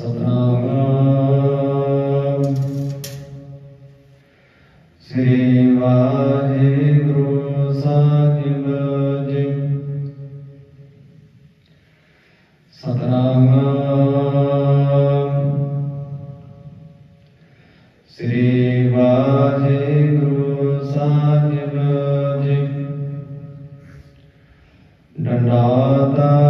ਸਤਨਾਮ। ਸ੍ਰੀ ਵਾਹਿਗੁਰੂ ਸਾਹਿਬ ਜੀ। ਸਤਨਾਮ। ਸ੍ਰੀ ਵਾਹਿਗੁਰੂ ਸਾਹਿਬ ਜੀ। ਡੰਡਾਤਾ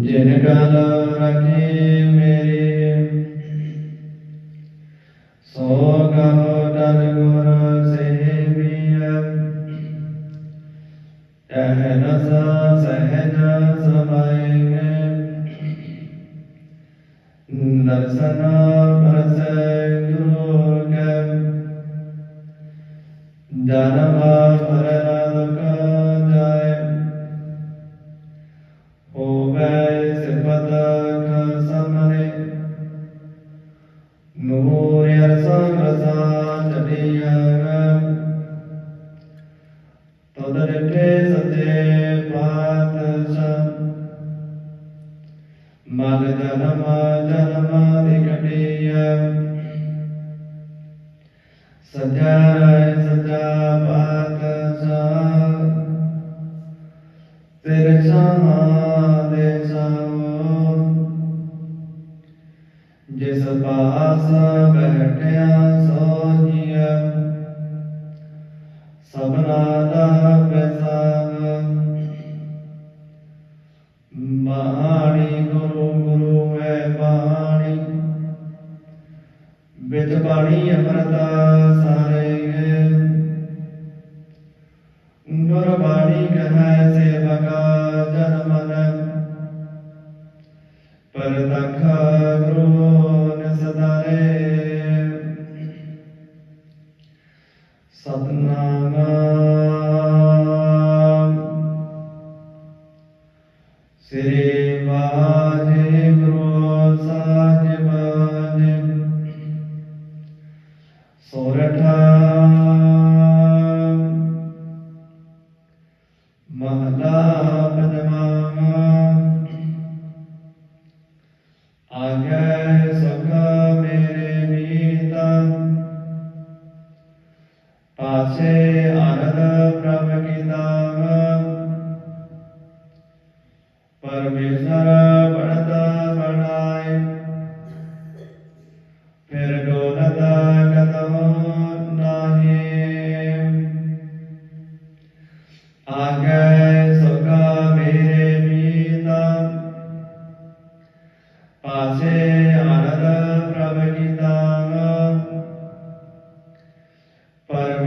ਜਿਨ ਕਲ ਰਖੀ ਮੇਰੀ। ਸੋ ਕਹੋ ਤਨ ਗੁਰ ਸੇਵੀਐ। ਤਹ ਰਸ ਸਹਿਜ ਸਮਾਏ ਮੇ। ਦਰਸ਼ਨ ਪਰਸ ਗੁਰੂ ਕੈ। ਦਾਨ ਹੋਰ ਅਰਸਾਂ ਰਸਾਂ ਚੜੀਆਂ ਤਦ ਰਿਟੇ ਸਤੇ ਪਾਤਸ਼ਾਹ। ਮਗਨ ਨਮ ਜਨਮ ਦੇ ਜਿਸ ਪਾਸ ਬੈਠਿਆ ਸੋਹੀਐ ਸਭਨਾ ਦਾ ਸ੍ਰੀ ਵਾਹਿਗੁਰੂ ਸਾਹਿਬ ਸੋਰਠਾ ਮਹਲਾ ਪਦਮਾ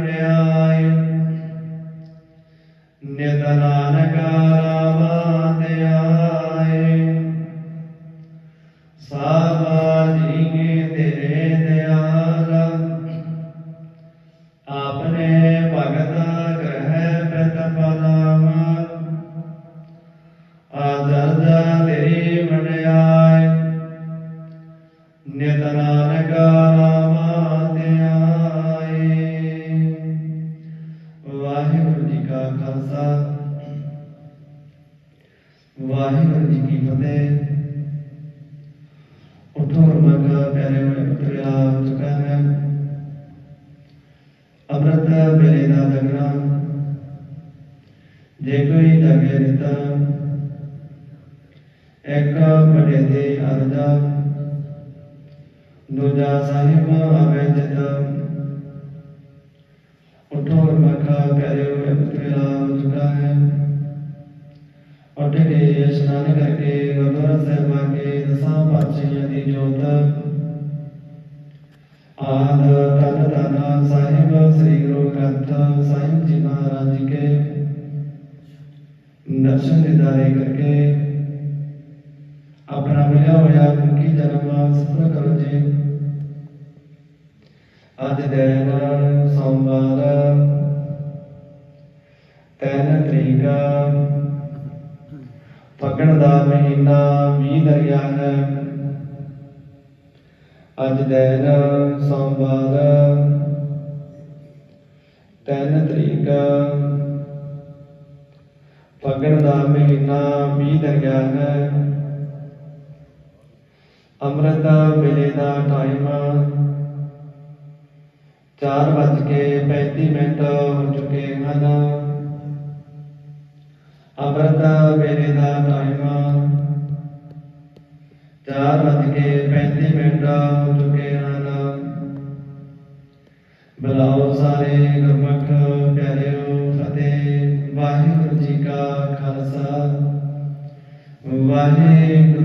now. वेदता एका पढ़ेदे अर्धा दूजा साहिब अवैधता उठो और मखा प्यारे हुए पृथ्वीला हो चुका है। उठ के स्नान करके गुरुद्वारा साहिबा के दसा पातशाहियाँ की जोत। आद तन तन साहिब, श्री गुरु ग्रंथ ਦਰਸ਼ਨ ਦਿਦਾਰੇ ਕਰਕੇ ਆਪਣਾ ਮਿਲਿਆ ਹੋਇਆ ਮੁਖੀ ਜਨਮ ਸਫਲ ਕਰੋ ਜੀ। ਅੱਜ ਦਿਨ ਸੋਮਵਾਰ, ਤਿੰਨ ਤਰੀਕ, ਫੱਗਣ ਦਾ ਮਹੀਨਾ 20 ਦਰਿਆ ਹੈ। ਅੱਜ ਦਿਨ ਸੋਮਵਾਰ, ਤਿੰਨ ਤਰੀਕ ਫੱਗਣ ਦਾ ਮਹੀਨਾ 20 ਦਰਿਆ ਹੈ। ਅੰਮ੍ਰਿਤ ਵੇਲੇ ਦਾ ਟਾਈਮ 4 ਵੱਜ ਕੇ 35 ਮਿੰਟ ਹੋ ਚੁੱਕੇ ਹਨ। ਅੰਮ੍ਰਿਤ ਵੇਲੇ ਦਾ ਟਾਈਮ ਚਾਰ ਵੱਜ ਕੇ 35 ਮਿੰਟ ਹੋ ਚੁੱਕੇ I Amen.